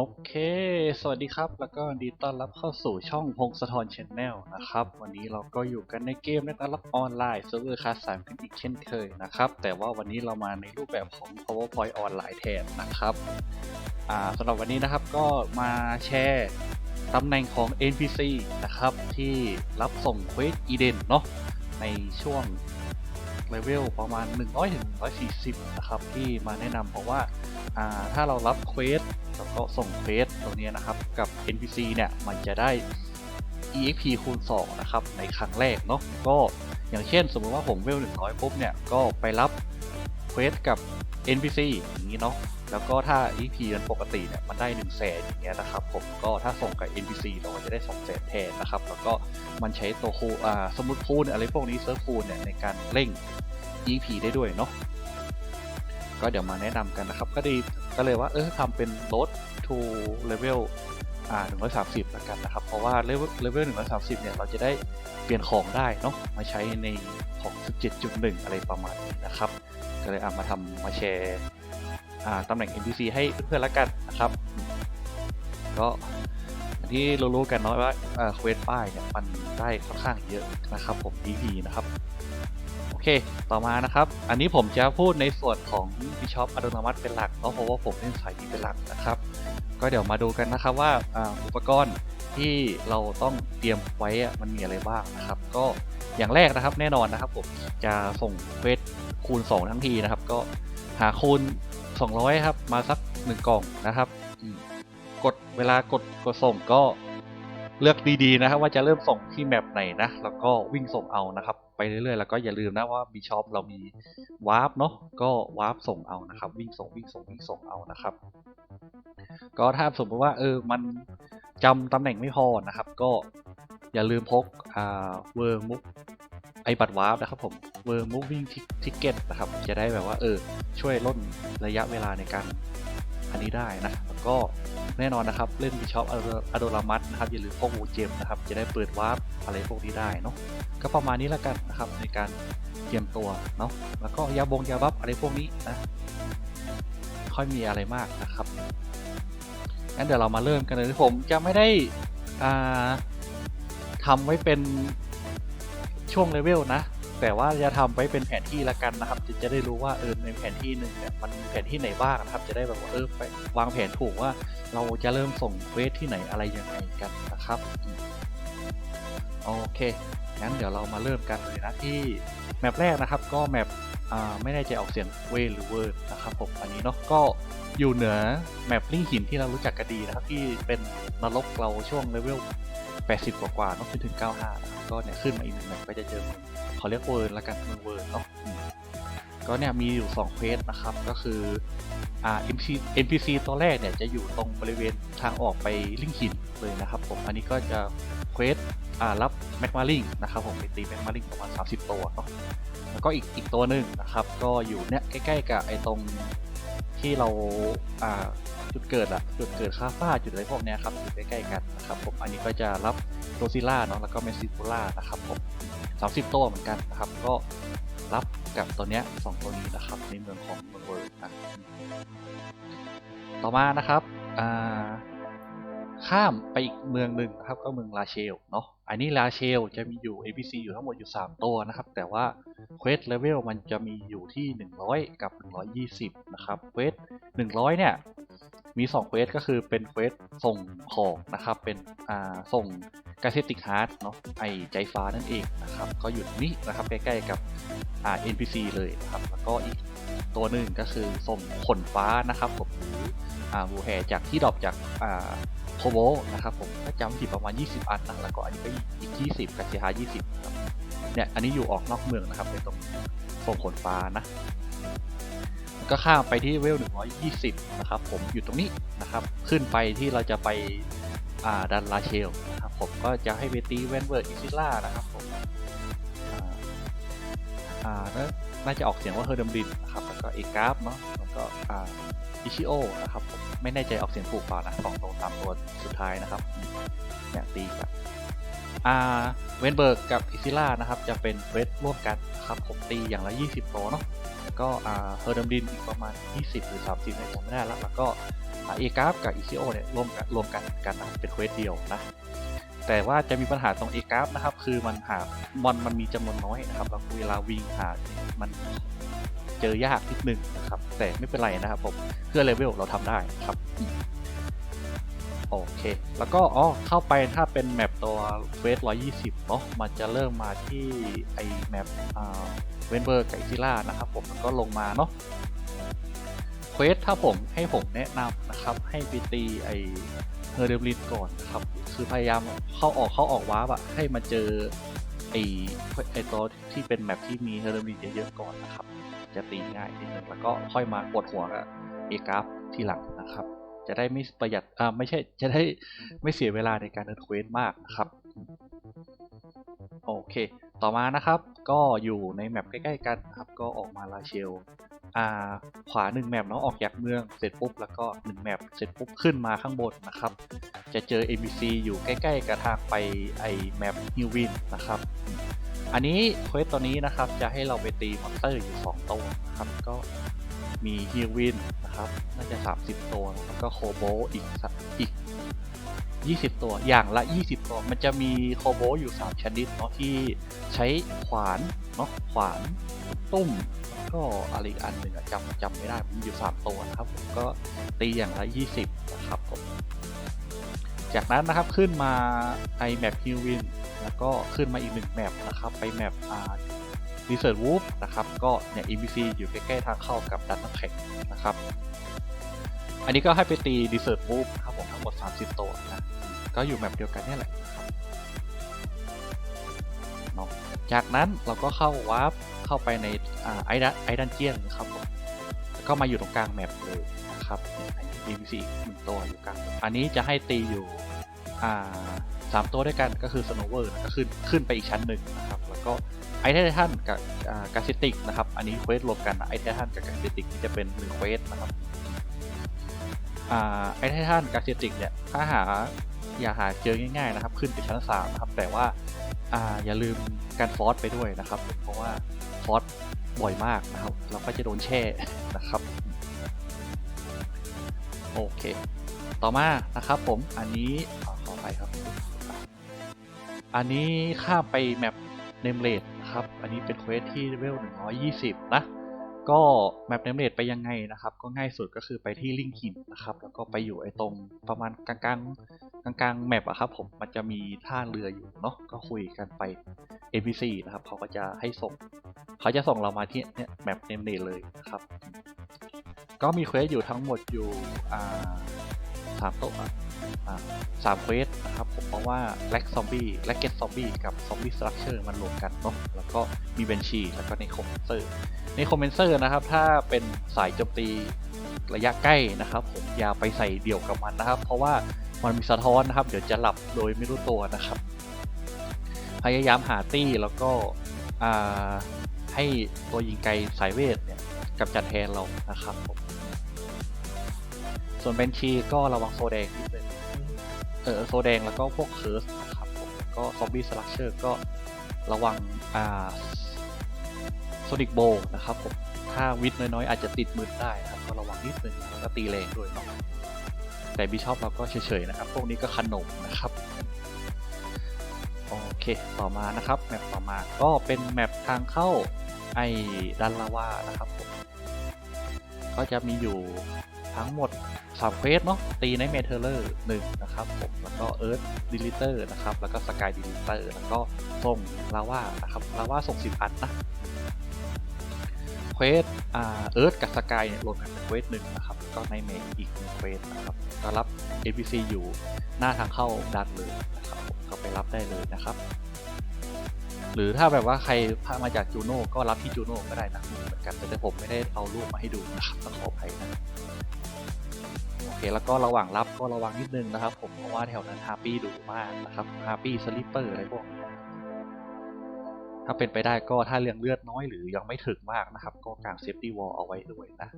โอเค สวัสดีครับ แล้วก็ยินดีต้อนรับเข้าสู่ช่องพงศธรชนแนลนะครับ วันนี้เราก็อยู่กันในเกมนะครับออนไลน์เซิร์ฟเวอร์คลาสสามกันอีกเช่นเคยนะครับ แต่ว่าวันนี้เรามาในรูปแบบของ powerpoint ออนไลน์แทนนะครับ อ่าสำหรับวันนี้นะครับก็มาแชร์ตำแหน่งของ NPC นะครับ ที่รับส่งเควสอีเดนเนาะในช่วง เลเวลประมาณ 100ถึง140 นะครับ ที่มาแนะนำเพราะว่าอ่าถ้าเรารับเควสแล้วก็ส่งเควสตัวนี้นะครับ กับ NPC เนี่ยมันจะได้ EXP คูณ 2 นะครับ ในครั้งแรกเนาะก็อย่างเช่นสมมติว่าผมเวล100ปุ๊บเนี่ย ก็ไปรับเควสกับ NPC อย่างนี้เนาะแล้วก็ถ้า EP มันปกติเนี่ยมันได้1นึ่งแสนอย่างเงี้ยนะครับผมก็ถ้าส่งกับ NPC เราก็จะได้2องแสนแทนนะครับแล้วก็มันใช้ตัวคูอ่าสมุดคูณอะไรพวกนี้เซิร์ฟคูณเนี่ยในการเร่ง EP ได้ด้วยเนาะก็เดี๋ยวมาแนะนำกันนะครับก็ดีก็เลยว่าเออทำเป็น load to level อ่า130ล้วกันนะครับ เพราะว่า level level 130 เนี่ย เราจะได้เปลี่ยนของได้เนาะมาใช้ในของ 7.1 อะไรประมาณนี้นะครับ ก็เลยเอามาทำมาแชร์อ่ตำแหน่ง NPC ให้เพื่อนๆล้วกันนะครับ ก็ที่รู้ๆกันเนาะว่าเควสป้ายเนี่ยมันได้ค่อนข้างเยอะนะครับ ผม DP นะครับโอเค ต่อมานะครับ อันนี้ผมจะพูดในส่วนของ Bishop อัตโนมัติเป็นหลักเนาะเพราะว่าผมเล่นสายนี้เป็นหลักนะครับ ก็เดี๋ยวมาดูกันนะครับว่าอุปกรณ์ ที่เราต้องเตรียมไว้มันมีอะไรบ้างนะครับ ก็อย่างแรกนะครับแน่นอนนะครับผมจะส่งเควสคูณ 2 ทั้งทีนะครับ ก็หาคูณ 200 ครับ มาสัก 1 กล่องนะครับกดเวลากดกดส่งก็เลือกดีๆนะครับว่าจะเริ่มส่งที่แมปไหนนะ แล้วก็วิ่งส่งเอานะครับ ไปเรื่อยๆ แล้วก็อย่าลืมนะว่าบีชอปเรามีวาร์ปเนาะก็วาร์ปส่งเอานะครับ วิ่งส่งวิ่งส่งวิ่งส่งเอานะครับ ก็ถ้าสมมติว่าเออมัน จำตำแหน่งไม่พอนะครับ ก็อย่าลืมพกอ่าเวอร์มุกไอบัตรวาร์ปนะครับผมเวอร์มูฟวิ่งทิกเก็ตนะครับ จะได้แบบว่าเออช่วยลดระยะเวลาในการอันนี้ได้นะแล้วก็แน่นอนนะครับเล่นบิชอปอะโดรามัสนะครับอย่าลืมพกวูเจมนะครับ จะได้เปิดวาร์ปอะไรพวกนี้ได้เนาะก็ประมาณนี้แล้วกันนะครับในการเตรียมตัวเนาะแล้วก็ยาบงยาบัฟอะไรพวกนี้นะค่อยมีอะไรมากนะครับ งั้นเดี๋ยวเรามาเริ่มกันเลยผมจะไม่ได้ทำไว้เป็นช่วงเลเวลนะ แต่ว่าจะทำไว้เป็นแผนที่ละกันนะครับจะจะได้รู้ว่าเออในแผนที่หนึ่งเนี่ยมันแผนที่ไหนบ้างนะครับ จะได้แบบว่าเออไปวางแผนถูกว่าเราจะเริ่มส่งเวทที่ไหนอะไรยังไงกันนะครับโอเคงั้นเดี๋ยวเรามาเริ่มกันเลยนะที่แมปแรกนะครับ ก็แมปไม่แน่ใจออกเสียงเวหรือเวิร์ดนะครับผมอันนี้เนาะก็ อยู่เหนือแมปลิงหินที่เรารู้จักกันดีนะครับ ที่เป็นนรกเราช่วงเลเวล 80 กว่ากว่าๆเนาะจนถึง 95นะครับก็เนี่ยขึ้นมาอีกหนึ่งแมปก็จะเจอเมือเขาเรียกเวิร์ดละกันเมืองเวิร์ดเนาะก็เนี่ยมีอยู่2เควสนะครับก็คืออ่า NPC NPC ตัวแรกเนี่ยจะอยู่ตรงบริเวณทางออกไปลิงหินเลยนะครับผมอันนี้ก็จะเควสอ่ารับแมกมาลิงนะครับผมไปตีแมกมาลิงประมาณ 30 ตัวเนาะแล้วก็อีกอีกตัวหนึ่งนะครับ ก็อยู่เนี่ยใกล้ๆกับไอ้ตรง ที่เราอ่าจุดเกิดอะจุดเกิดคาฟ้าจุดอะไรพวกนี้ครับอยู่ใกล้ๆกันนะครับผมอันนี้ก็จะรับโรซิล่าเนาะแล้วก็เมซิโคล่านะครับผมสามสิบตัวเหมือนกันนะครับก็รับกับตัวเนี้ยสองตัวนี้นะครับในเมืองของเมืองเวิร์ดนะต่อมานะครับอ่า ข้ามไปอีกเมืองหนึ่งนะครับก็เมืองลาเชลเนาะอันนี้ลาเชลจะมีอยู่ NPC อยู่ทั้งหมดอยู่ 3 ตัวนะครับ แต่ว่าเควสเลเวลมันจะมีอยู่ที่ 100 กับ 120 นะครับเควส100 เนี่ย มี2เควสก็คือเป็นเควสส่งของนะครับ เป็นอ่าส่งกาเซติกฮาร์ดเนาะไอใจฟ้านั่นเองนะครับ ก็อยู่นี้นะครับใกล้ๆกับอ่า NPC เลยนะครับ แล้วก็อีกตัวหนึ่งก็คือส่งขนฟ้านะครับผม บูแฮจากที่ดรอปจากอ่าโคโบนะครับผมถ้าจำผิดประมาณ 20 อันนะแล้วก็อันนี้ก็อีก 20กับเจฮา20ครับเนี่ยอันนี้อยู่ออกนอกเมืองนะครับในตรงส่งขนฟ้านะก็ข้ามไปที่เวล 120 นะครับผมอยู่ตรงนี้นะครับ ขึ้นไปที่เราจะไปอ่าดันลาเชลนะครับผมก็จะให้ไปตีเวนเวิร์ดอิซิล่านะครับผมอ่าอ่าน่าจะออกเสียงว่าเฮอร์เดมดินนะครับ แล้วก็เอกราฟเนาะแล้วก็อ่าอิชิโอนะครับผมไม่แน่ใจออกเสียงถูกเปล่านะสองตัวตามตัวสุดท้ายนะครับเนี่ยตีกับอ่าเวนเบิร์กกับอิซิล่านะครับจะเป็นเวทร่วมกันนะครับผมตีอย่างละ 20ตัวเนาะก็อ่าเฮอร์ดัมดินอีกประมาณ 20 หรือ 30ในผมไม่ได้ล้วแล้วก็เอกราฟกับอีซีโอเนี่ยรวมกันรวมกันกันนะเป็นเควสเดียวนะแต่ว่าจะมีปัญหาตรงเอกราฟนะครับ คือมันหามอนมันมีจำนวนน้อยนะครับแล้วเวลาวิ่งหามัน เจอยากนิดนึงนะครับ แต่ไม่เป็นไรนะครับผมเพื่อเลเวลเราทำได้ครับโอเค แล้วก็อ๋อเข้าไปถ้าเป็นแมปตัวเวส120เนาะมันจะเริ่มมาที่ไอแมปเวนเบอร์ไกซิล่านะครับผมแล้วก็ลงมาเนาะเควสถ้าผมให้ผมแนะนำนะครับ ให้ไปตีไอเฮอร์เดมลินก่อนนครับ คือพยายามเข้าออกเข้าออกวาร์ปอะให้มาเจอ ไอไอตัวที่เป็นแมปที่มีเฮอร์มินเยอะๆก่อนนะครับ จะตีง่ายนิดนึงแล้วก็ค่อยมากดหัวกับเอกราฟทีหลังนะครับ จะได้ไม่ประหยัดอ่าไม่ใช่จะได้ไม่เสียเวลาในการเดินเควสมากนะครับโอเค ต่อมานะครับก็อยู่ในแมปใกล้ๆกันนะครับก็ออกมาลาเชล อ่าขวาหนึ่งแมปเนาะออกจากเมืองเสร็จปุ๊บแล้วก็หนึ่งแมปเสร็จปุ๊บขึ้นมาข้างบนนะครับ จะเจอ NPC อยู่ใกล้ ๆกับทางไปไอแมปฮิววินนะครับอันนี้เควสตัวนี้นะครับจะให้เราไปตีมอนสเตอร์อยู่2ตัวนะครับก็มีฮิววินนะครับน่าจะ 30 ตัวแล้วก็โคโบอีกอีก 20 ตัวอย่างละ 20 ตัว มันจะมีโคโบอยู่ 3 ชนิดเนาะที่ใช้ขวานเนาะขวานตุ้มก็อะไรอีกอันหนึ่งจำจำไม่ได้มันอยู่ 3 ตัวนะครับผมก็ตีอย่างละ 20 นะครับผมจากนั้นนะครับขึ้นมาไอแมปฮิววินแล้วก็ขึ้นมาอีกหนึ่งแมปนะครับไปแมปอ่ารีเสิร์ชวูฟนะครับก็เนี่ย EBC อยู่ใกล้ๆทางเข้ากับดันน้ำแข็งนะครับ อันนี้ก็ให้ไปตีรีเสิร์ชวูฟครับผมทั้งหมด 30 ตัวนะ ก็อยู่แมปเดียวกันนี่แหละครับเนาะจากนั้นเราก็เข้าวาร์ปเข้าไปในไอดันไอดันเจียนนะครับผมแล้วก็มาอยู่ตรงกลางแมปเลยนะครับเนี่ย EBC หนึ่งตัวอยู่กลางอันนี้จะให้ตีอยู่สามตัวด้วยกันก็คือ Snower นะก็ขึ้นขึ้นไปอีกชั้นหนึ่งนะครับแล้วก็ไอเททันกับกาซิติกนะครับ อันนี้เควสรวมกันไอเททันกับกาซิติกนี่จะเป็นหนึ่งเควสนะครับ ไอเททันกาเซติกเนี่ยถ้าหาอย่าหาเจอง่ายๆนะครับ ขึ้นไปชั้นสามนะครับแต่ว่าอ่าอย่าลืมการฟอสไปด้วยนะครับ เพราะว่าฟอสบ่อยมากนะครับ เราก็จะโดนแช่นะครับโอเค ต่อมานะครับผมอันนี้ขอขอไปครับ อันนี้ข้ามไปแมปเนมเลดนะครับ อันนี้เป็นเควสที่เลเวล120 นะ ก็แมปเนมเลดไปยังไงนะครับ ก็ง่ายสุดก็คือไปที่ลิงหินนะครับ แล้วก็ไปอยู่ไอ้ตรงประมาณกลางกลางกลางกลางแมปอะครับผมมันจะมีท่าเรืออยู่เนาะก็คุยกันไป NPC นะครับเขาก็จะให้ส่งเขาจะส่งเรามาที่เนี่ยแมปเนมเลดเลยนะครับ ก็มีเควสอยู่ทั้งหมดอยู่อ่าสามโต๊ะ สามเควสนะครับผมเพราะว่าแล็กซอมบี้แล็กเก็ตซอมบี้กับซอมบี้สตรัคเจอร์มันรวมกันเนาะแล้วก็มีเบนชีแล้วก็ในคอมเมนเซอร์ในคอมเมนเซอร์นะครับ ถ้าเป็นสายโจมตีระยะใกล้นะครับ ผมอย่าไปใส่เดี่ยวกับมันนะครับ เพราะว่ามันมีสะท้อนนะครับ เดี๋ยวจะหลับโดยไม่รู้ตัวนะครับ พยายามหาตี้แล้วก็ให้ตัวยิงไกลสายเวทเนี่ยกำจัดแทนเรานะครับผม ส่วนเบนชีก็ระวังโซแดงนิดนึงเออโซแดงแล้วก็พวกเคิร์สนะครับผมก็ซอมบี้สลักเชอร์ก็ระวังอ่าโซนิกโบนะครับผมถ้าวิทย์น้อยๆ อาจจะติดมือได้นะครับก็ระวังนิดนึงแล้วก็ตีแรงด้วยเนาะแต่บิชอปเราก็เฉยๆนะครับ พวกนี้ก็ขนมนะครับโอเคต่อมานะครับแมปต่อมาก็เป็นแมปทางเข้าไอ้ดันลาวานะครับผมก็จะมีอยู่ ทั้งหมด3เควสเนาะตีในเมเทอร์หนึ่งนะครับผมแล้วก็เอิร์ธดิลิเตอร์นะครับแล้วก็สกายดิลิเตอร์แล้วก็ส่งลาว่านะครับลาว่าส่งสิบอันนะเควสอ่าเอิร์ธกับสกายเนี่ยรวมกันเป็นเควสหนึ่งนะครับก็ในเมอีกหนึ่งเควสนะครับก็รับ NPC อยู่หน้าทางเข้าดันเลยนะครับก็ไปรับได้เลยนะครับ หรือถ้าแบบว่าใครพามาจากจูโน่ก็รับที่จูโน่ก็ได้นะเหมือนกันแต่ผมไม่ได้เอารูปมาให้ดูนะครับต้องขออภัยนะ เคแล้วก็ระหว่างรับก็ระวังนิดนึงนะครับ ผมเพราะว่าแถวนั้นฮาปี้ดุมากนะครับฮาปี้สลิปเปอร์อะไรพวกนี้ถ้าเป็นไปได้ก็ถ้าเรื่องเลือดน้อยหรือยังไม่ถึงมากนะครับ ก็กางเซฟตี้วอลเอาไว้ด้วยนะ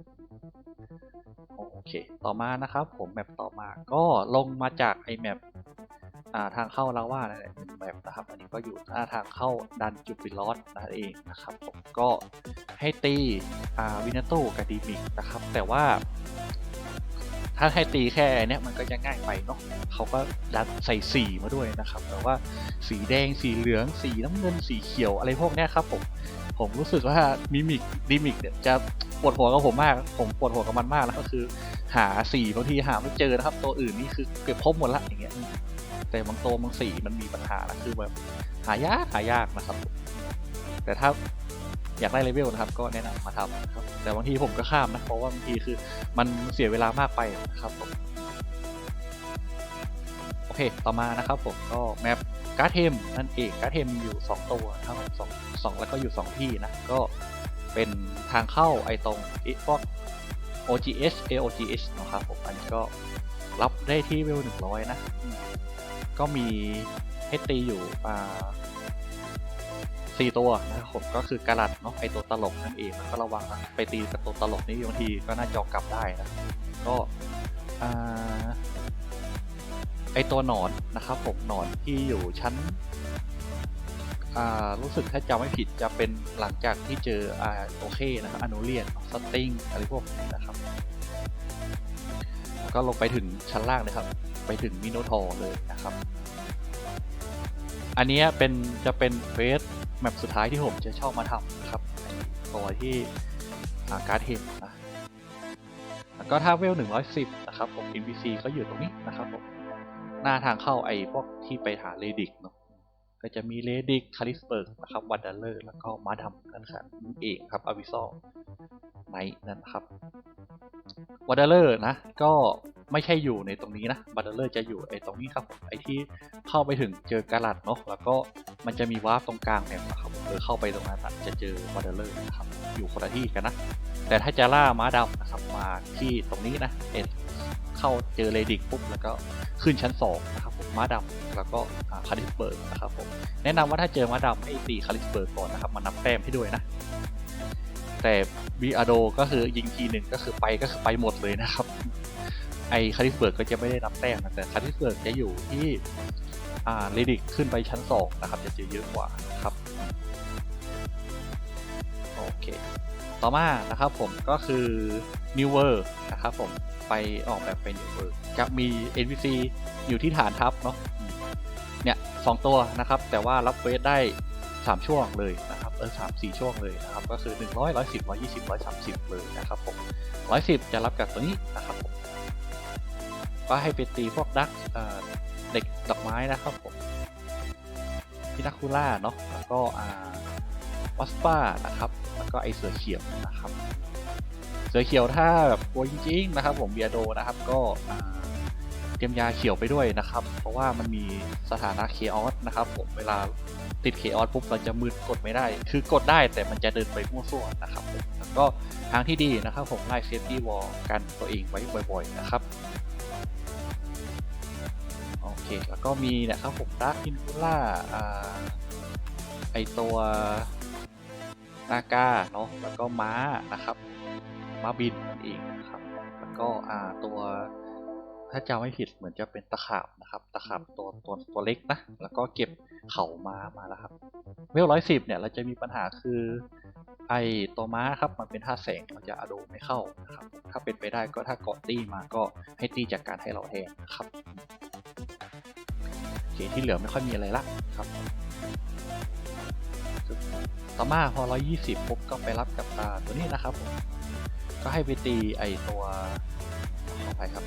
โอเค ต่อมานะครับ ผมแมปต่อมาก็ลงมาจากไอแมปทางเข้าลาว่านั่นแหละหนึ่งแบบนะครับ อันนี้ก็อยู่หน้าทางเข้าดันจูปิลอสนั่นเองนะครับ ผมก็ให้ตีวินาโตกับดีมิกนะครับ แต่ว่า ถ้าให้ตีแค่เนี้ยมันก็จะง่ายไปเนาะเขาก็ดัดใส่สีมาด้วยนะครับแต่ว่าสีแดงสีเหลือง สีน้ำเงินสีเขียวอะไรพวกเนี้ยครับผมผมรู้สึกว่ามิมิกดิมิกเนี่ยจะปวดหัวกับผมมาก ผมปวดหัวกับมันมากแล้วก็คือ หาสีบางทีหาไม่เจอนะครับ ตัวอื่นนี่คือเก็บครบหมดละอย่างเงี้ย แต่บางตัวบางสีมันมีปัญหานะคือแบบหายากหายากนะครับ แต่ถ้า อยากได้เลเวลนะครับก็แนะนำมาทำนะครับแต่บางทีผมก็ข้ามนะเพราะว่าบางทีคือมันเสียเวลามากไปนะครับผมโอเค ต่อมานะครับผมก็แมปการ์ดเทมนั่นเองการ์ดเทมมีอยู่ 2 ตัวทั้งสองสองแล้วก็อยู่ 2 ที่นะ ก็เป็นทางเข้าไอตรงไอ้พวก OGS AOGS นะครับผม อันนี้ก็รับได้ที่เวล100 นะอืมก็มีให้ตีอยู่อ่า สี่ตัวนะครับผมก็คือกระลัดเนาะไอตัวตลกนั่นเองก็ระวังนะไปตีกับตัวตลกนี่บางทีก็น่าจอกลับได้นะก็ไอตัวหนอนนะครับผมหนอนที่อยู่ชั้นอ่ารู้สึกถ้าจำไม่ผิดจะเป็นหลังจากที่เจอโอเคนะครับอโนเลียนสติงอะไรพวกนี้นะครับ ก็ลงไปถึงชั้นล่างเลยครับ ไปถึงมิโนทอร์เลยนะครับ อันนี้เป็นจะเป็นเฟส แมปสุดท้ายที่ผมจะชอบมาทำนะครับตัวที่าการ์ดเทมนะแล้วก็ถ้าเวล 110 นะครับผม NPC ก็อยู่ตรงนี้นะครับผมหน้าทางเข้าไอ้พวกที่ไปหาเลดิกเนาะก็จะมีเลดิกคาริสเบิร์กนะครับวัดัลเลอร์ แล้วก็มาดำนั่นครับนั่เองครับอวิซอลไนท์นั่นครับวัตเดอร์นะ ก็ ไม่ใช่อยู่ในตรงนี้นะวัตเดอร์จะอยู่ไอ้ตรงนี้ครับไอ้ที่เข้าไปถึงเจอกาลัดเนาะแล้วก็มันจะมีวาร์ปตรงกลางเนี่ยนะครับเออเข้าไปตรงนั้นจะเจอวัตเดอร์นะครับอยู่คนละที่กันนะแต่ถ้าจะล่าม้าดำนะครับมาที่ตรงนี้นะเอ็ดเข้าเจอเลดิกปุ๊บแล้วก็ขึ้นชั้น2นะครับผมม้าดำแล้วก็คาริสเบิร์กนะครับผมแนะนำว่าถ้าเจอม้าดำให้ตีคาริสเบิร์กก่อนนะครับมานับแต้มให้ด้วยนะแต่บีอาโดก็คือยิงทีหนึ่งก็คือไปก็คือไปหมดเลยนะครับ ไอคาริสเบิร์กก็จะไม่ได้นับแต้มนะแต่คาริสเบิร์กจะอยู่ที่อ่าเรดิกขึ้นไปชั้น 2 นะครับ จะเจอเยอะกว่าครับ โอเค ต่อมานะครับผมก็คือ New World นะครับผมไปออกแบบเป็น New World จะมี NPC อยู่ที่ฐานทัพเนาะเนี่ยสองตัวนะครับ แต่ว่ารับเวทได้ 3 ช่วงเลยนะครับเออสามสี่ช่วงเลยนะครับ ก็คือ 100 110 120 130 เลยนะครับผม110 จะรับกับตัวนี้นะครับผม ก็ให้ไปตีพวกดักเด็กดอกไม้นะครับผมพินาคูล่าเนาะแล้วก็อ่าวัสป้านะครับแล้วก็ไอเสือเขียวนะครับเสือเขียวถ้าแบบกลัวจริงๆนะครับ ผมเบียโดนะครับก็เตรียมยาเขียวไปด้วยนะครับ เพราะว่ามันมีสถานะเคออสนะครับ ผมเวลาติดเคออสปุ๊บเราจะมืดกดไม่ได้ คือกดได้แต่มันจะเดินไปมั่วซั่วนะครับผมแล้วก็ทางที่ดีนะครับ ผมไล่เซฟตี้วอลกันตัวเองไว้บ่อยๆนะครับ โอเค แล้วก็มีเนะครับผมดาร์กอินฟูล่าอ่าไอตัว นากาเนาะแล้วก็ม้านะครับ ม้าบินนั่นเองนะครับ แล้วก็อ่าตัวถ้าจำไม่ผิดเหมือนจะเป็นตะขาบนะครับตะขาบตัวตัวตัวเล็กนะแล้วก็เก็บเข่าม้ามาแล้วครับเวลร้อยสิบเนี่ยเราจะมีปัญหาคือไอตัวม้าครับมันเป็นท่าแสงเราจะอโดไม่เข้านะครับถ้าเป็นไปได้ก็ถ้าเกาะตีมาก็ให้ตีจากการให้เราแทนนะครับ เคที่เหลือไม่ค่อยมีอะไรละครับต่อมาพอ 120ปุ๊บก็ไปรับกับตาตัวนี้นะครับผมก็ให้ไปตีไอตัวขอไปครับ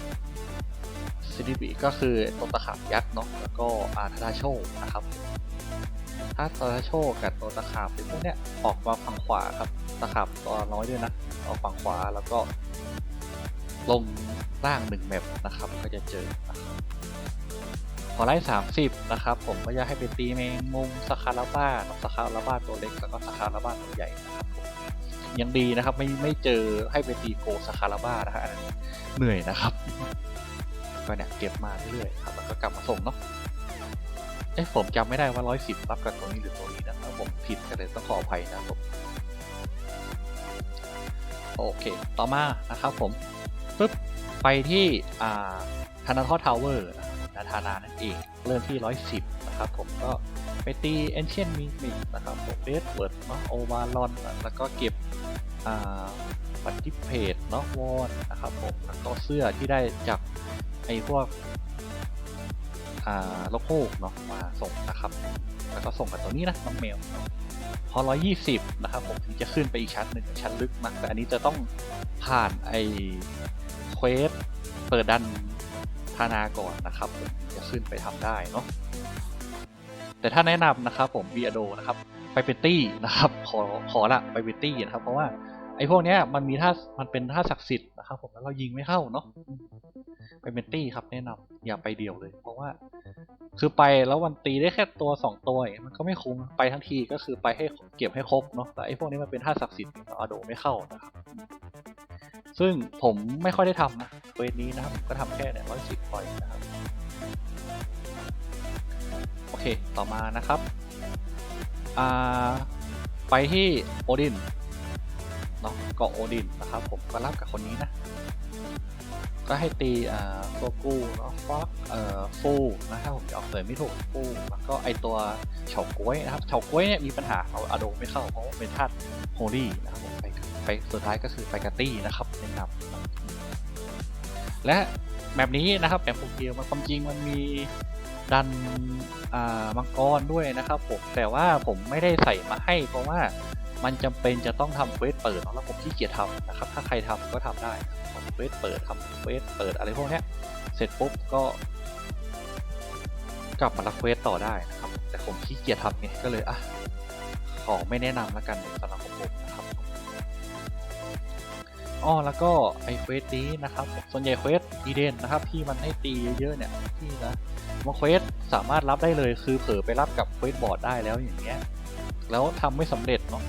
ซิดิบิก็คือตัวตะขาบยักษ์เนาะแล้วก็อาทาโชนะครับถ้าตาดาโชกับตัวตะขาบเป็นพวกเนี้ยออกมาฝั่งขวาครับตะขาบตัวน้อยด้วยนะออกฝั่งขวาแล้วก็ลงล่างหนึ่งแมปนะครับก็จะเจอนะครับ พอไล่สามสิบนะครับ ผมก็จะให้ไปตีแมงมุมสคาราบ้าสคาราบ้าตัวเล็กแล้วก็สคาราบ้าตัวใหญ่นะครับผมยังดีนะครับไม่ไม่เจอให้ไปตีโกสคาราบ้านะฮะเหนื่อยนะครับก็เนี่ยเก็บมาเรื่อยๆครับแล้วก็กลับมาส่งเนาะเอ้ผมจำไม่ได้ว่าร้อยสิบรับกับตัวนี้หรือตัวนี้นะถ้าผมผิดก็เลยต้องขออภัยนะครับโอเค ต่อมานะครับผมปึ๊บไปที่อ่าธนาทอทาวเวอร์นะานานั่นเอง เริ่มที่ 110 นะครับผมก็ไปตีเอนเชียนมิมินะครับผมเดสเวิร์ดเนาะโอวาลอนแล้วก็เก็บอ่าบัตติเพจเนาะวอนนะครับผมแล้วก็เสื้อที่ได้จากไอ้พวกอ่าโลโก้เนาะมาส่งนะครับ แล้วก็ส่งกับตัวนี้นะน้องแมวพอ 120 นะครับผมถึงจะขึ้นไปอีกชั้นหนึ่งชั้นลึกมากแต่อันนี้จะต้องผ่านไอ้เควสเปิดดัน ธานาก่อนนะครับผมจะขึ้นไปทำได้เนาะแต่ถ้าแนะนำนะครับผมบีอโดนะครับไปเป็นตี้นะครับขอขอละไปเป็นตี้นะครับ เพราะว่าไอ้พวกเนี้ยมันมีท่ามันเป็นท่าศักดิ์สิทธิ์นะครับ ผมแล้วเรายิงไม่เข้าเนาะไปเป็นตี้ครับแนะนำอย่าไปเดี่ยวเลย เพราะว่า คือไปแล้ววันตีได้แค่ตัวสองตัวมันก็ไม่คุ้มไปทั้งทีก็คือไปให้เก็บให้ครบเนาะแต่ไอ้พวกนี้มันเป็นท่าศักดิ์สิทธิ์เราอาโดไม่เข้านะครับ ซึ่งผมไม่ค่อยได้ทำนะเวทนี้นะครับ ก็ทำแค่เนี่ยร้อยสิบพอยนะครับ โอเค ต่อมานะครับอ่าไปที่โอดินเนาะเกาะโอดินนะครับ ผมก็รับกับคนนี้นะ ก็ให้ตีอ่าโซกูเนาะฟอกเอ่อฟูนะครับผมจะออกเสริมไม่ถูกฟูแล้วก็ไอตัวเฉาก้วยนะครับเฉาก้วยเนี่ยมีปัญหาเอาอะโดไม่เข้าเพราะว่าเป็นธาตุโฮลี่นะครับ ไปสุดท้ายก็คือไปกาตี้นะครับนะนำและแบบนี้นะครับแบบโปรเกียวมันความจริงมันมีดันมังกรด้วยนะครับผมแต่ว่าผมไม่ได้ใส่มาให้ เพราะว่ามันจำเป็นจะต้องทำเควสเปิดแล้วผมขี้เกียจทำนะครับ ถ้าใครทำก็ทำได้ทำเควสเปิดทำเควสเปิดอะไรพวกนี้เสร็จปุ๊บก็ กลับมารับเควสต่อได้นะครับ แต่ผมขี้เกียจทำไงก็เลยอะขอไม่แนะนำแล้วกันสำหรับผม อ๋อแล้วก็ไอเควสนี้นะครับ ส่วนใหญ่เควสอีเดนนะครับที่มันให้ตีเยอะๆเนี่ยที่นะบางเควสสามารถรับได้เลยคือเผลอไปรับกับเควสบอร์ดได้แล้วอย่างเงี้ยแล้วทำไม่สำเร็จเนาะ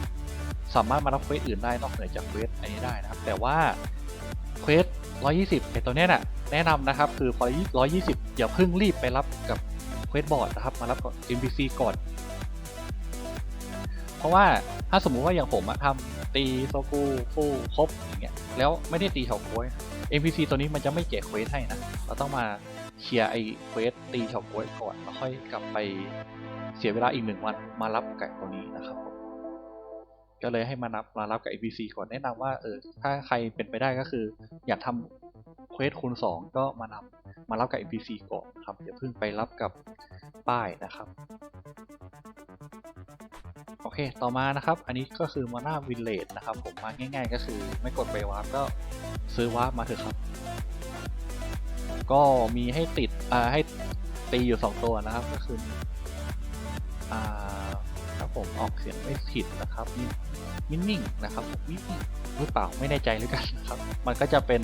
สามารถมารับเควสอื่นได้นอกเหนือจากเควสอันนี้ได้นะครับ แต่ว่าเควส120ไอตัวเนี้ยน่ะแนะนำนะครับคือพอ120 อย่าเพิ่งรีบไปรับกับเควสบอร์ดนะครับมารับกับ NPC ก่อน เพราะว่าถ้าสมมุติว่าอย่างผมทำ ตีโซกูฟูครบอย่างเงี้ยแล้วไม่ได้ตีเฉาก้วย NPC ตัวนี้มันจะไม่แจกเควสให้นะ เราต้องมาเคลียร์ไอเควสตีเฉาก้วยก่อนแล้วค่อยกลับไปเสียเวลาอีกหนึ่งวันมารับกับตัวนี้นะครับผมก็เลยให้มานับมารับกับ NPC ก่อนแนะนำว่าเออถ้าใครเป็นไปได้ก็คือ อยากทำเควสคูณ2 ก็มานำมารับกับ NPC ก่อนครับอย่าเพิ่งไปรับกับป้ายนะครับ เคต่อมานะครับ อันนี้ก็คือมาน้าวินเลดนะครับ ผมมาง่าย ๆ ก็คือไม่กดไปวาร์ปก็ซื้อวาร์ปมาเถอะครับ ก็มีให้ติดอ่าให้ตีอยู่ 2 ตัวนะครับ ก็คืออ่าครับผมออกเสียงไม่ผิดนะครับนินนิ่งนะครับมินนิ่งหรือเปล่าไม่แน่ใจหรือกันนะครับ มันก็จะเป็น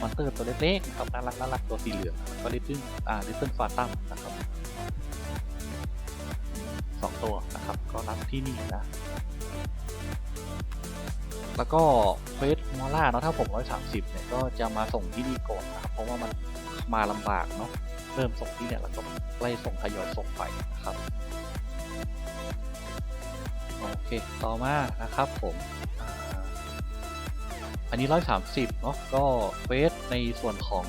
มอนเตอร์ตัวเล็กๆนะครับน่ารักน่ารักตัวสีเหลืองก็ลิตเติ้ลอ่าลิตเติ้ลฟาตัมนะครับ ที่นี่นะ แล้วก็เควสมอล่าเนาะถ้าผมร้อยสามสิบเนี่ยก็จะมาส่งที่นี่ก่อนนะครับเพราะว่ามันมาลำบากเนาะเริ่มส่งที่เนี่ยแล้วก็ไล่ส่งทยอยส่งไปนะครับโอเคต่อมานะครับผมอันนี้ร้อยสามสิบเนาะก็เควสในส่วนของ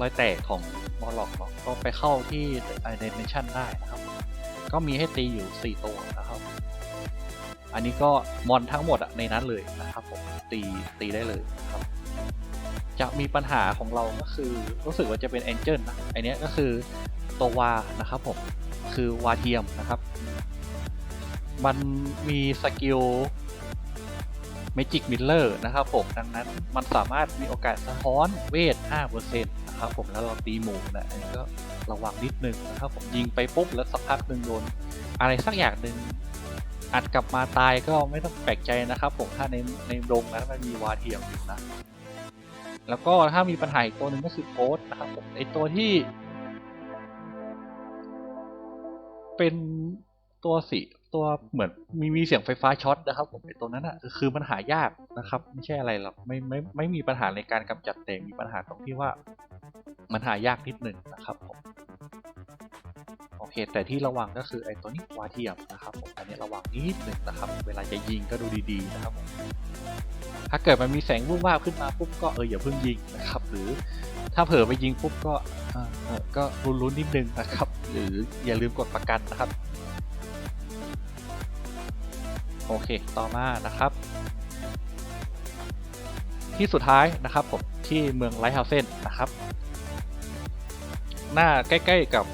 รอยแตกของมอลล็อกเนาะก็ไปเข้าที่ Dimension ได้นะครับ ก็มีให้ตีอยู่ 4 ตัว อันนี้ก็มอนทั้งหมดในนั้นเลยนะครับผมตีตีได้เลยครับ จะมีปัญหาของเราก็คือรู้สึกว่าจะเป็น Angel นะไอเนี้ยก็คือตัววานะครับผมคือวาเทียมนะครับ มันมีสกิล Magic Miller นะครับผมดังนั้นมันสามารถมีโอกาสสะท้อนเวท 5%นะครับผมแล้วเราตีหมู่นะอันนี้ก็ระวังนิดนึงนะครับผมยิงไปปุ๊บแล้วสักพักหนึ่งโดนอะไรสักอย่างหนึ่ง อัดกลับมาตายก็ไม่ต้องแปลกใจนะครับ ผมถ้าในในโรงนั้นมันมีวาเทียมอยู่นะแล้วก็ถ้ามีปัญหาอีกตัวหนึ่งก็คือโค้ดนะครับผมไอตัวที่ เป็นตัวสีตัวเหมือนมีมีเสียงไฟฟ้าช็อตนะครับ ผมไอตัวนั้นอะคือมันหายากนะครับ ไม่ใช่อะไรหรอกไม่ไม่ไม่มีปัญหาในการกำจัดแต่มีปัญหาตรงที่ว่า มันหายากนิดหนึ่งนะครับผม โอเค แต่ที่ระวังก็คือไอ้ตัวนี้วาเทียมนะครับผมอันนี้ระวังนิดหนึ่งนะครับ เวลาจะยิงก็ดูดีๆนะครับผมถ้าเกิดมันมีแสงวูบวาบขึ้นมาปุ๊บก็เอออย่าเพิ่งยิงนะครับ หรือถ้าเผลอไปยิงปุ๊บก็เออก็รุนๆนิดนึงนะครับ หรืออย่าลืมกดประกันนะครับ โอเคต่อมานะครับ ที่สุดท้ายนะครับผมที่เมืองไลท์เฮาเซนนะครับ หน้าใกล้ๆกับ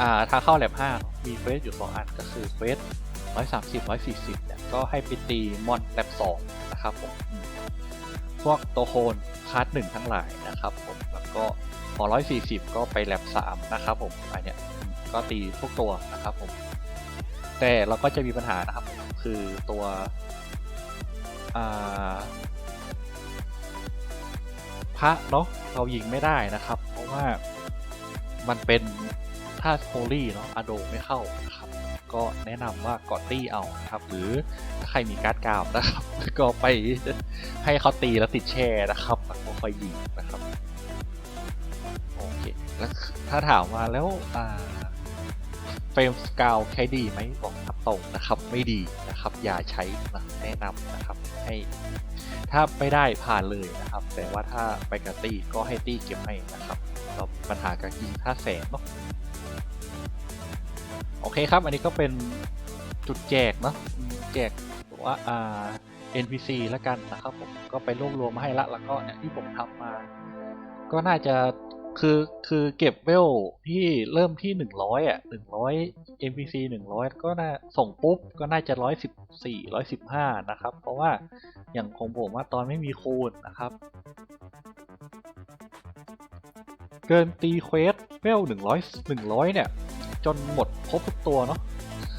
อ่าทางเข้าแลบ5เนอะมีเฟสอยู่2อันก็คือเฟส130 140เนี่ยก็ให้ไปตีมอนแลบ2นะครับผมพวกตัวโคนคาร์ดหนึ่งทั้งหลายนะครับผมแล้วก็พอ140ก็ไปแลบ3นะครับผมอันเนี้ยก็ตีทุกตัวนะครับผมแต่เราก็จะมีปัญหานะครับคือตัวพระเนาะเรายิงไม่ได้นะครับ เพราะว่ามันเป็น ถ้าโฮลี่เนาะอโดไม่เข้านะครับ ก็แนะนำว่ากอดตี้เอานะครับ หรือถ้าใครมีการ์ดกาวนะครับ ก็ไปให้เขาตีแล้วติดแช่นะครับแล้วก็ค่อยยิงนะครับโอเคแล้วถ้าถามว่าแล้วอ่าเฟรมสกาวใช้ดีไหมบอกครับตรงนะครับ ไม่ดีนะครับ อย่าใช้นะแนะนำนะครับ ให้ถ้าไม่ได้ผ่านเลยนะครับ แต่ว่าถ้าไปกับตี้ก็ให้ตี้เก็บให้นะครับปัญหากับยิงท่าแสงเนาะ โอเคครับ อันนี้ก็เป็นจุดแจกเนาะแจกว่าอ่า NPC แล้วกันนะครับผมก็ไปรวบรวมมาให้ละแล้วก็เนี่ยที่ผมทำมา ก็น่าจะคือคือเก็บเวลที่เริ่มที่100อะ100 NPC 100ก็น่าส่งปุ๊บก็น่าจะ114 115นะครับ เพราะว่าอย่างของผมว่าตอนไม่มีคูณนะครับ เกินตีเควสเวล100 100เนี่ย จนหมดครบทุกตัวเนาะ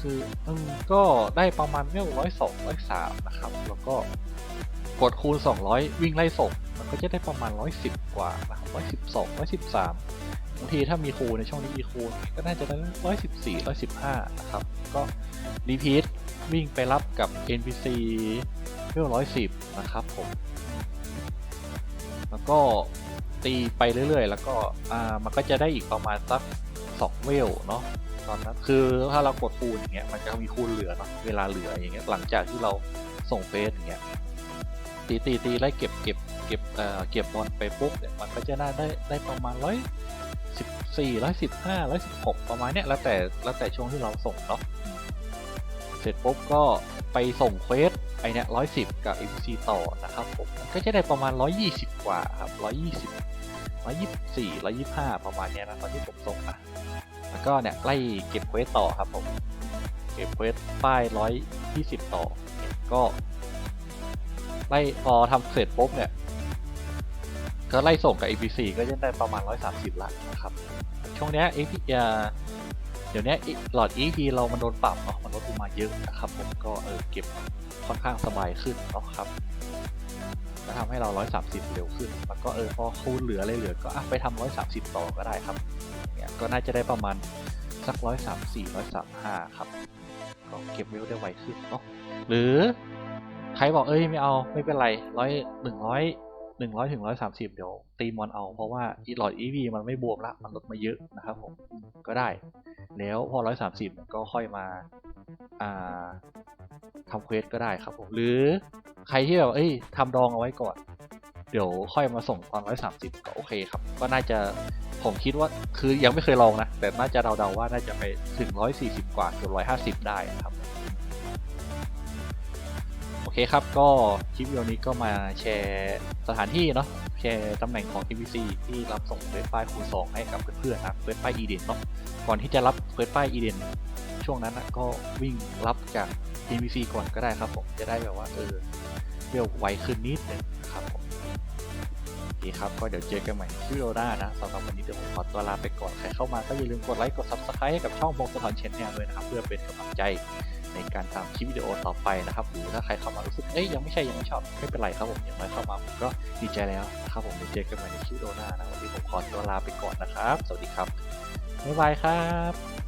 คืออืมก็ได้ประมาณเวล102 103นะครับ แล้วก็กดคูณ 200 วิ่งไล่ส่งมันก็จะได้ประมาณ 110 กว่านะครับ112 113บางทีถ้ามีคูณในช่วงนี้มีคูณก็น่าจะได้114 115 นะครับ ก็รีพีทวิ่งไปรับกับ NPC เวล110 นะครับผม แล้วก็ตีไปเรื่อยๆ แล้วก็อ่ามันก็จะได้อีกประมาณสัก 2เวลเนาะตอนนั้นคือถ้าเรากดคูณอย่างเงี้ยมันจะมีคูณเหลือเนาะเวลาเหลืออย่างเงี้ยหลังจากที่เราส่งเฟสอย่างเงี้ยตีตีตีไล่เก็บเก็บเก็บเอ่อเก็บบอลไปปุ๊บเนี่ยมันก็จะได้ได้ได้ประมาณร้อยสิบสี่ร้อยสิบห้าร้อยสิบหกประมาณเนี้ยแล้วแต่แล้วแต่ช่วงที่เราส่งเนาะเสร็จปุ๊บก็ไปส่งเควสไอเนี้ยร้อยสิบกับ MC ต่อนะครับผมก็จะได้ประมาณร้อยยี่สิบกว่าครับร้อยยี่สิบร้อยยี่สิบสี่ร้อยยี่ห้าประมาณเนี้ยนะตอนที่ผมส่งนะ แล้วก็เนี่ยไล่เก็บเควสต่อครับผม เก็บเควสป้ายร้อยยี่สิบต่อ ก็ ไล่พอทำเสร็จปุ๊บเนี่ย ก็ไล่ส่งกับ APC ก็จะได้ประมาณ130ละนะครับ ช่วงเนี้ย AP อ่าเดี๋ยวนี้หลอด EP เรามันโดนปรับเนาะมันลดลงมาเยอะนะครับผมก็เออเก็บค่อนข้างสบายขึ้นเนาะครับ ก็ทำให้เรา 130 เร็วขึ้น แล้วก็เออพอคูณเหลืออะไรเหลือก็อไปทำ130 ต่อก็ได้ครับ เนี่ยก็น่าจะได้ประมาณสัก 134 135 ครับ ก็เก็บเวลได้ไวขึ้นเนาะ หรือใครบอกเอ้ยไม่เอาไม่เป็นไรร้อยหนึ่งร้อย หนึ่งร้อยถึงร้อยสามสิบเดี๋ยวตีมอนเอา เพราะว่าอีหลอด EV มันไม่บวมละมันลดมาเยอะนะครับผมก็ได้ แล้วพอร้อยสามสิบก็ค่อยมาอ่าทำเควสก็ได้ครับผมหรือใครที่แบบเอ้ยทำดองเอาไว้ก่อน เดี๋ยวค่อยมาส่งตอนร้อยสามสิบก็โอเคครับ ก็น่าจะผมคิดว่าคือยังไม่เคยลองนะ แต่น่าจะเดาๆว่าน่าจะไปถึงร้อยสี่สิบกว่าเกือบร้อยห้าสิบได้นะครับ เคครับ ก็คลิปวิดีโอนี้ก็มาแชร์สถานที่เนาะแชร์ตำแหน่งของ TPC ที่รับส่งเฟซไฟล์คูณ2ให้กับเพื่อนๆนะครับไฟล์ Eden เนาะก่อนที่จะรับเฟซไฟล์ Eden ช่วงนั้นนะก็วิ่งรับจาก TPC ก่อนก็ได้ครับผมจะได้แบบว่าเออเร็วไวขึ้นนิดนึงนะครับผมโอเคครับก็เดี๋ยวเจอกันใหม่คลิปวิดีโอหน้านะสำหรับวันนี้เดี๋ยวผมขอตัวลาไปก่อน ใครเข้ามาก็อย่าลืมกดไลค์ กด Subscribe ให้กับช่องพงศธรเชนแนลด้วยนะครับ เพื่อเป็นกำลังใจ ในการทำคลิปวิดีโอต่อไปนะครับหรือถ้าใครเข้ามารู้สึกเอ้ยยังไม่ใช่ยังไม่ชอบไม่เป็นไรครับผมอย่างน้อยเข้ามาผมก็ดีใจแล้วนะครับผมเดี๋ยวเจอกันใหม่ในคลิปวิดีโอหน้านะวันนี้ผมขอตัวลาไปก่อนนะครับ สวัสดีครับบ๊ายบายครับ